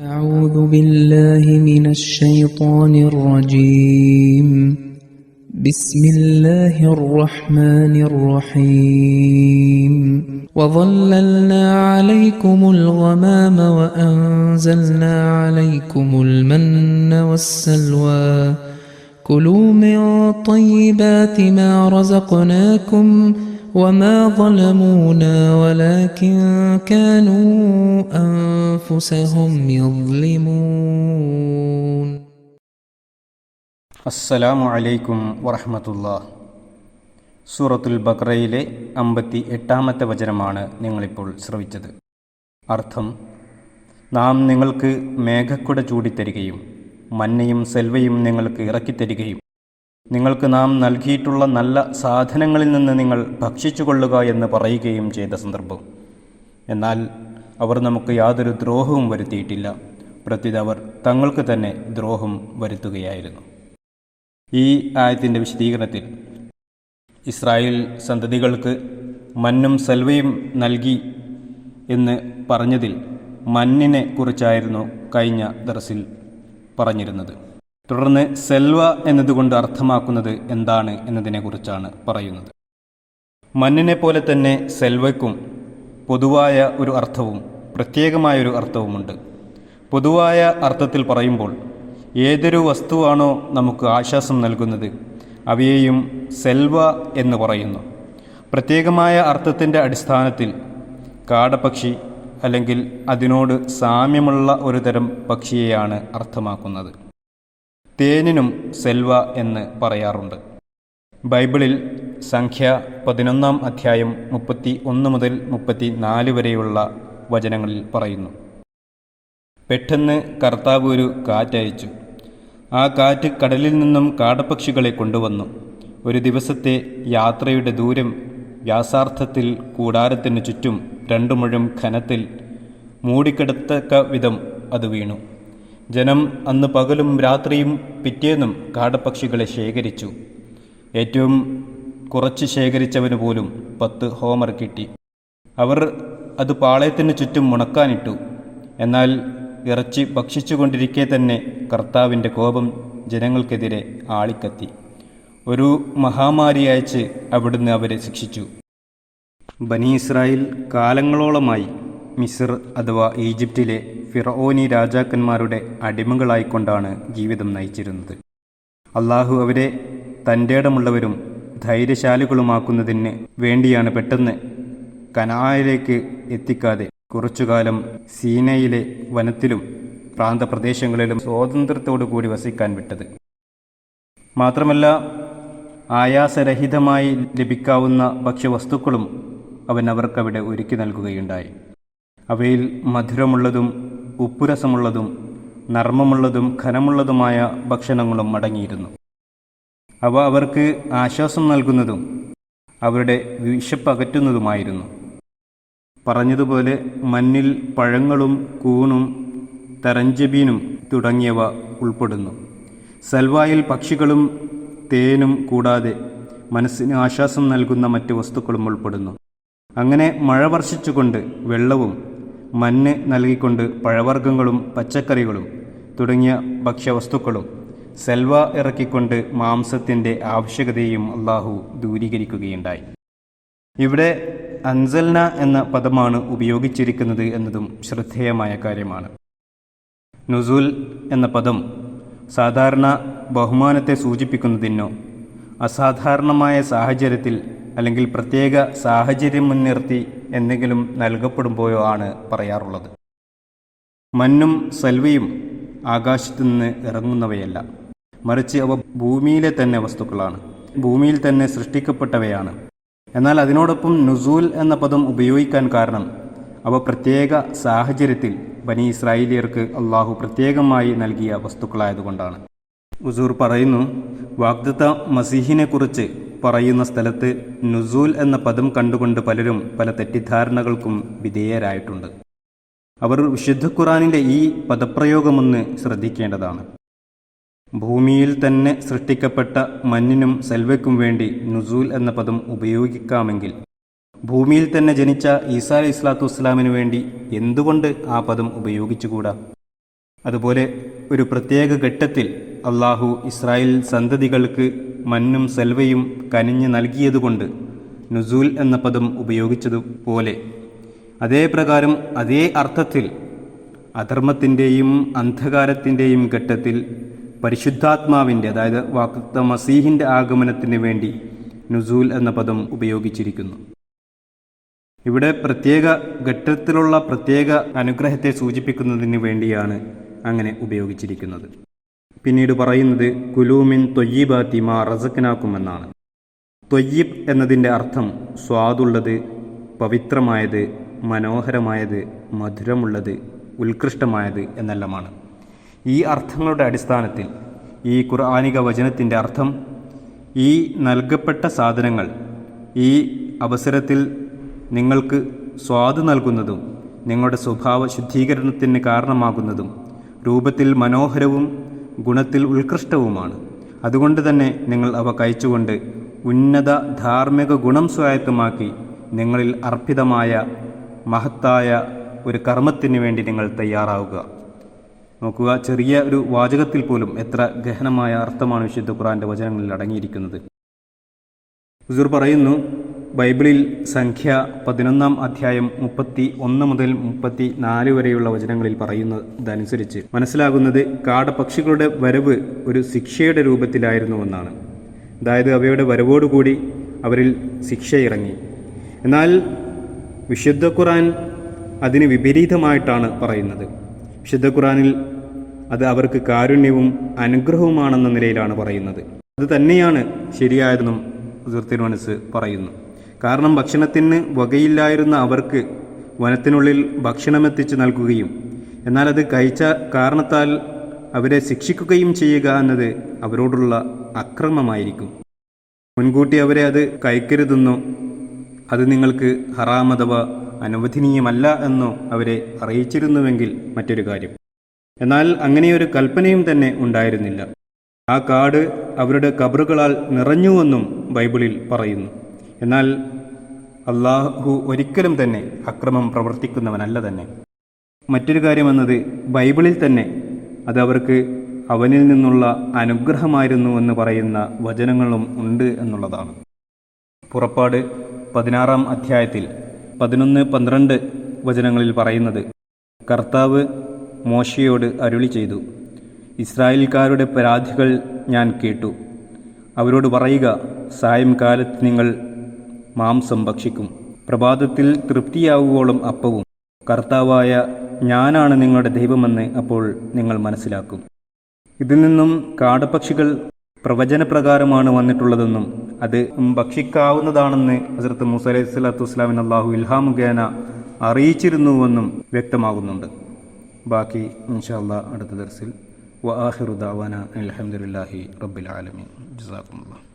أعوذ بالله من الشيطان الرجيم. بسم الله الرحمن الرحيم. وظللنا عليكم الغمام وأنزلنا عليكم المن والسلوى. كلوا من طيبات ما رزقناكم وما ظلمونا ولكن كانوا أنفسهم يظلمون അസ്സലാമു അലൈക്കും വറഹമത്തുള്ള സൂറത്തുൽ ബക്രയിലെ അമ്പത്തി എട്ടാമത്തെ വചനമാണ് നിങ്ങളിപ്പോൾ ശ്രവിച്ചത് അർത്ഥം നാം നിങ്ങൾക്ക് മേഘക്കുട ചൂടിത്തരികയും മഞ്ഞയും സെൽവയും നിങ്ങൾക്ക് ഇറക്കിത്തരികയും നിങ്ങൾക്ക് നാം നൽകിയിട്ടുള്ള നല്ല സാധനങ്ങളിൽ നിന്ന് നിങ്ങൾ ഭക്ഷിച്ചുകൊള്ളുക എന്ന് പറയുകയും ചെയ്ത സന്ദർഭം. എന്നാൽ അവർ നമുക്ക് യാതൊരു ദ്രോഹവും വരുത്തിയിട്ടില്ല. പ്രത്യുത അവർ തങ്ങൾക്ക് തന്നെ ദ്രോഹം വരുത്തുകയായിരുന്നു. ഈ ആയത്തിന്റെ വിശദീകരണത്തിൽ ഇസ്രായേൽ സന്തതികൾക്ക് മന്നും സെൽവയും നൽകി എന്ന് പറഞ്ഞതിൽ മഞ്ഞിനെ കുറിച്ചായിരുന്നു കഴിഞ്ഞ ദർസിൽ പറഞ്ഞിരുന്നത്. തുടർന്ന് സെൽവ എന്നതുകൊണ്ട് അർത്ഥമാക്കുന്നത് എന്താണ് എന്നതിനെക്കുറിച്ചാണ് പറയുന്നത്. മണ്ണിനെ പോലെ തന്നെ സെൽവയ്ക്കും പൊതുവായ ഒരു അർത്ഥവും പ്രത്യേകമായൊരു അർത്ഥവുമുണ്ട്. പൊതുവായ അർത്ഥത്തിൽ പറയുമ്പോൾ ഏതൊരു വസ്തുവാണോ നമുക്ക് ആശ്വാസം നൽകുന്നത് അവയെയും സെൽവ എന്ന് പറയുന്നു. പ്രത്യേകമായ അർത്ഥത്തിന്റെ അടിസ്ഥാനത്തിൽ കാടപക്ഷി അല്ലെങ്കിൽ അതിനോട് സാമ്യമുള്ള ഒരു തരം പക്ഷിയെയാണ് അർത്ഥമാക്കുന്നത്. തേനിനും സെൽവ എന്ന് പറയാറുണ്ട്. ബൈബിളിൽ സംഖ്യ പതിനൊന്നാം അധ്യായം മുപ്പത്തി ഒന്ന് മുതൽ മുപ്പത്തി നാല് വരെയുള്ള വചനങ്ങളിൽ പറയുന്നു. പെട്ടെന്ന് കർത്താവ് ഒരു കാറ്റയച്ചു. ആ കാറ്റ് കടലിൽ നിന്നും കാടപ്പക്ഷികളെ കൊണ്ടുവന്നു. ഒരു ദിവസത്തെ യാത്രയുടെ ദൂരം വ്യാസാർത്ഥത്തിൽ കൂടാരത്തിന് ചുറ്റും രണ്ടു മുഴം ഖനത്തിൽ മൂടിക്കിടത്തക്ക വിധം അത് വീണു. ജനം അന്ന് പകലും രാത്രിയും പിറ്റേന്നും കാടപ്പക്ഷികളെ ശേഖരിച്ചു. ഏറ്റവും കുറച്ച് ശേഖരിച്ചവന് പോലും പത്ത് ഹോമർ കിട്ടി. അവർ അത് പാളയത്തിന് ചുറ്റും മുണക്കാനിട്ടു. എന്നാൽ ഇറച്ചി ഭക്ഷിച്ചുകൊണ്ടിരിക്കെ തന്നെ കർത്താവിന്റെ കോപം ജനങ്ങൾക്കെതിരെ ആളിക്കത്തി. ഒരു മഹാമാരി അയച്ച് അവിടുന്ന് അവരെ ശിക്ഷിച്ചു. ബനി ഇസ്രായേൽ കാലങ്ങളോളമായി മിസ്ർ അഥവാ ഈജിപ്തിലെ ഫിറോനി രാജാക്കന്മാരുടെ അടിമകളായിക്കൊണ്ടാണ് ജീവിതം നയിച്ചിരുന്നത്. അള്ളാഹു അവരെ തന്റെടമുള്ളവരും ധൈര്യശാലികളുമാക്കുന്നതിന് വേണ്ടിയാണ് പെട്ടെന്ന് കനായിലേക്ക് എത്തിക്കാതെ കുറച്ചുകാലം സീനയിലെ വനത്തിലും പ്രാന്തപ്രദേശങ്ങളിലും സ്വാതന്ത്ര്യത്തോടു കൂടി വസിക്കാൻ വിട്ടത്. മാത്രമല്ല ആയാസരഹിതമായി ലഭിക്കാവുന്ന ഭക്ഷ്യവസ്തുക്കളും അവൻ അവർക്കവിടെ ഒരുക്കി നൽകുകയുണ്ടായി. അവയിൽ മധുരമുള്ളതും ഉപ്പുരസമുള്ളതും നർമ്മമുള്ളതും ഘനമുള്ളതുമായ ഭക്ഷണങ്ങളും അടങ്ങിയിരുന്നു. അവ അവർക്ക് ആശ്വാസം നൽകുന്നതും അവരുടെ വിശപ്പ് അകറ്റുന്നതുമായിരുന്നു പറഞ്ഞതുപോലെ മണ്ണിൽ പഴങ്ങളും കൂണും തരഞ്ചബീനും തുടങ്ങിയവ ഉൾപ്പെടുന്നു. സൽവായിൽ പക്ഷികളും തേനും കൂടാതെ മനസ്സിന് ആശ്വാസം നൽകുന്ന മറ്റ് വസ്തുക്കളും ഉൾപ്പെടുന്നു. അങ്ങനെ മഴ വർഷിച്ചുകൊണ്ട് വെള്ളവും മഞ്ഞ് നൽകിക്കൊണ്ട് പഴവർഗങ്ങളും പച്ചക്കറികളും തുടങ്ങിയ ഭക്ഷ്യവസ്തുക്കളും സെൽവ ഇറക്കിക്കൊണ്ട് മാംസത്തിന്റെ ആവശ്യകതയും അള്ളാഹു ദൂരീകരിക്കുകയുണ്ടായി. ഇവിടെ അൻസൽന എന്ന പദമാണ് ഉപയോഗിച്ചിരിക്കുന്നത് എന്നതും ശ്രദ്ധേയമായ കാര്യമാണ്. നുസുൽ എന്ന പദം സാധാരണ ബഹുമാനത്തെ സൂചിപ്പിക്കുന്നതിനോ അസാധാരണമായ സാഹചര്യത്തിൽ അല്ലെങ്കിൽ പ്രത്യേക സാഹചര്യം മുൻനിർത്തി എന്തെങ്കിലും നൽകപ്പെടുമ്പോഴോ ആണ് പറയാറുള്ളത്. മഞ്ഞും സൽവയും ആകാശത്തു നിന്ന് ഇറങ്ങുന്നവയല്ല. മറിച്ച് അവ ഭൂമിയിലെ തന്നെ വസ്തുക്കളാണ്. ഭൂമിയിൽ തന്നെ സൃഷ്ടിക്കപ്പെട്ടവയാണ്. എന്നാൽ അതിനോടൊപ്പം നുസൂൽ എന്ന പദം ഉപയോഗിക്കാൻ കാരണം അവ പ്രത്യേക സാഹചര്യത്തിൽ ബനി ഇസ്രായേലിയർക്ക് അള്ളാഹു പ്രത്യേകമായി നൽകിയ വസ്തുക്കളായതുകൊണ്ടാണ്. ഉസൂർ പറയുന്നു വാഗ്ദത്ത മസീഹിനെക്കുറിച്ച് പറയുന്ന സ്ഥലത്ത് നുസൂൽ എന്ന പദം കണ്ടുകൊണ്ട് പലരും പല തെറ്റിദ്ധാരണകൾക്കും വിധേയരായിട്ടുണ്ട്. അവർ വിശുദ്ധ ഖുറാനിന്റെ ഈ പദപ്രയോഗമൊന്ന് ശ്രദ്ധിക്കേണ്ടതാണ്. ഭൂമിയിൽ തന്നെ സൃഷ്ടിക്കപ്പെട്ട മഞ്ഞിനും സെൽവയ്ക്കും വേണ്ടി നുസൂൽ എന്ന പദം ഉപയോഗിക്കാമെങ്കിൽ ഭൂമിയിൽ തന്നെ ജനിച്ച ഈസാ അലി ഇസ്ലാത്തു വസ്സലാമിനു വേണ്ടി എന്തുകൊണ്ട് ആ പദം ഉപയോഗിച്ചുകൂടാ? അതുപോലെ ഒരു പ്രത്യേക ഘട്ടത്തിൽ അള്ളാഹു ഇസ്രായേൽ സന്തതികൾക്ക് മഞ്ഞും സെൽവയും കനിഞ്ഞ് നൽകിയതുകൊണ്ട് നുസൂൽ എന്ന പദം ഉപയോഗിച്ചതുപോലെ. അതേ പ്രകാരം അതേ അർത്ഥത്തിൽ അധർമ്മത്തിന്റെയും അന്ധകാരത്തിന്റെയും ഘട്ടത്തിൽ പരിശുദ്ധാത്മാവിന്റെ അതായത് വാക്ത മസീഹിന്റെ ആഗമനത്തിന് വേണ്ടി നുസൂൽ എന്ന പദം ഉപയോഗിച്ചിരിക്കുന്നു. ഇവിടെ പ്രത്യേക ഘട്ടത്തിലുള്ള പ്രത്യേക അനുഗ്രഹത്തെ സൂചിപ്പിക്കുന്നതിന് വേണ്ടിയാണ് അങ്ങനെ ഉപയോഗിച്ചിരിക്കുന്നത്. പിന്നീട് പറയുന്നത് കുലൂമിൻ തൊയ്യീബാത്തി മാ റസക്കിനാക്കുമെന്നാണ് തൊയ്യീബ് എന്നതിന്റെ അർത്ഥം സ്വാദുള്ളത് പവിത്രമായത് മനോഹരമായത് മധുരമുള്ളത് ഉത്കൃഷ്ടമായത് എന്നെല്ലാമാണ്. ഈ അർത്ഥങ്ങളുടെ അടിസ്ഥാനത്തിൽ ഈ ഖുർആാനിക വചനത്തിന്റെ അർത്ഥം ഈ നൽകപ്പെട്ട സാധനങ്ങൾ ഈ അവസരത്തിൽ നിങ്ങൾക്ക് സ്വാദ് നൽകുന്നതും നിങ്ങളുടെ സ്വഭാവ ശുദ്ധീകരണത്തിന് കാരണമാകുന്നതും രൂപത്തിൽ മനോഹരവും ഗുണത്തിൽ ഉത്കൃഷ്ടവുമാണ്. അതുകൊണ്ട് തന്നെ നിങ്ങൾ അവ കഴിച്ചുകൊണ്ട് ഉന്നത ധാർമ്മിക ഗുണം സ്വായത്തമാക്കി നിങ്ങളിൽ അർപ്പിതമായ മഹത്തായ ഒരു കർമ്മത്തിന് വേണ്ടി നിങ്ങൾ തയ്യാറാവുക. നോക്കുക ചെറിയ ഒരു വാചകത്തിൽ പോലും എത്ര ഗഹനമായ അർത്ഥമാണ് വിശുദ്ധ ഖുറാന്റെ വചനങ്ങളിൽ അടങ്ങിയിരിക്കുന്നത്. ഹുസൂർ പറയുന്നു ബൈബിളിൽ സംഖ്യ പതിനൊന്നാം അധ്യായം മുപ്പത്തി ഒന്ന് മുതൽ മുപ്പത്തി നാല് വരെയുള്ള വചനങ്ങളിൽ പറയുന്നതനുസരിച്ച് മനസ്സിലാകുന്നത് കാടപക്ഷികളുടെ വരവ് ഒരു ശിക്ഷയുടെ രൂപത്തിലായിരുന്നുവെന്നാണ് അതായത് അവയുടെ വരവോടുകൂടി അവരിൽ ശിക്ഷ ഇറങ്ങി. എന്നാൽ വിശുദ്ധ ഖുറാൻ അതിന് വിപരീതമായിട്ടാണ് പറയുന്നത്. വിശുദ്ധ ഖുറാനിൽ അത് അവർക്ക് കാരുണ്യവും അനുഗ്രഹവുമാണെന്ന നിലയിലാണ് പറയുന്നത്. അത് തന്നെയാണ് ശരിയായതെന്നും മനസ്സ് പറയുന്നു. കാരണം ഭക്ഷണത്തിന് വകയില്ലായിരുന്ന അവർക്ക് വനത്തിനുള്ളിൽ ഭക്ഷണമെത്തിച്ച് നൽകുകയും എന്നാൽ അത് കഴിച്ച കാരണത്താൽ അവരെ ശിക്ഷിക്കുകയും ചെയ്യുക എന്നത് അവരോടുള്ള അക്രമമായിരിക്കും. മുൻകൂട്ടി അവരെ അത് കഴിക്കരുതെന്നോ അത് നിങ്ങൾക്ക് ഹറാം അഥവാ അനുവദനീയമല്ല എന്നോ അവരെ അറിയിച്ചിരുന്നുവെങ്കിൽ മറ്റൊരു കാര്യം. എന്നാൽ അങ്ങനെയൊരു കൽപ്പനയും തന്നെ ഉണ്ടായിരുന്നില്ല. ആ കാട് അവരുടെ കബറുകളാൽ നിറഞ്ഞുവെന്നും ബൈബിളിൽ പറയുന്നു. എന്നാൽ അള്ളാഹു ഒരിക്കലും തന്നെ അക്രമം പ്രവർത്തിക്കുന്നവനല്ല തന്നെ. മറ്റൊരു കാര്യം എന്നത് ബൈബിളിൽ തന്നെ അത് അവർക്ക് അവനിൽ നിന്നുള്ള അനുഗ്രഹമായിരുന്നു എന്ന് പറയുന്ന വചനങ്ങളും ഉണ്ട് എന്നുള്ളതാണ്. പുറപ്പാട് പതിനാറാം അധ്യായത്തിൽ പതിനൊന്ന് പന്ത്രണ്ട് വചനങ്ങളിൽ പറയുന്നത് കർത്താവ് മോശയോട് അരുളി ചെയ്തു ഇസ്രായേൽക്കാരുടെ പരാതികൾ ഞാൻ കേട്ടു. അവരോട് പറയുക സായം കാലത്ത് നിങ്ങൾ മാംസം ഭക്ഷിക്കും. പ്രഭാതത്തിൽ തൃപ്തിയാവുവോളം അപ്പവും. കർത്താവായ ഞാനാണ് നിങ്ങളുടെ ദൈവമെന്ന് അപ്പോൾ നിങ്ങൾ മനസ്സിലാക്കും. ഇതിൽ നിന്നും കാടപക്ഷികൾ പ്രവചനപ്രകാരമാണ് വന്നിട്ടുള്ളതെന്നും അത് ഭക്ഷിക്കാവുന്നതാണെന്ന് ഹസരത്ത് മൂസ അലൈഹി സ്വലാത്തു വസ്സലാമിന് അള്ളാഹു ഇൽഹാം മുഖേന അറിയിച്ചിരുന്നുവെന്നും വ്യക്തമാകുന്നുണ്ട്. ബാക്കി ഇൻഷാല്ല അടുത്ത ദർസിൽ. വ അലഹമുല്ലാഹി റബ്ബിൽ ആലമീൻ. ജസാക്കുമുള്ള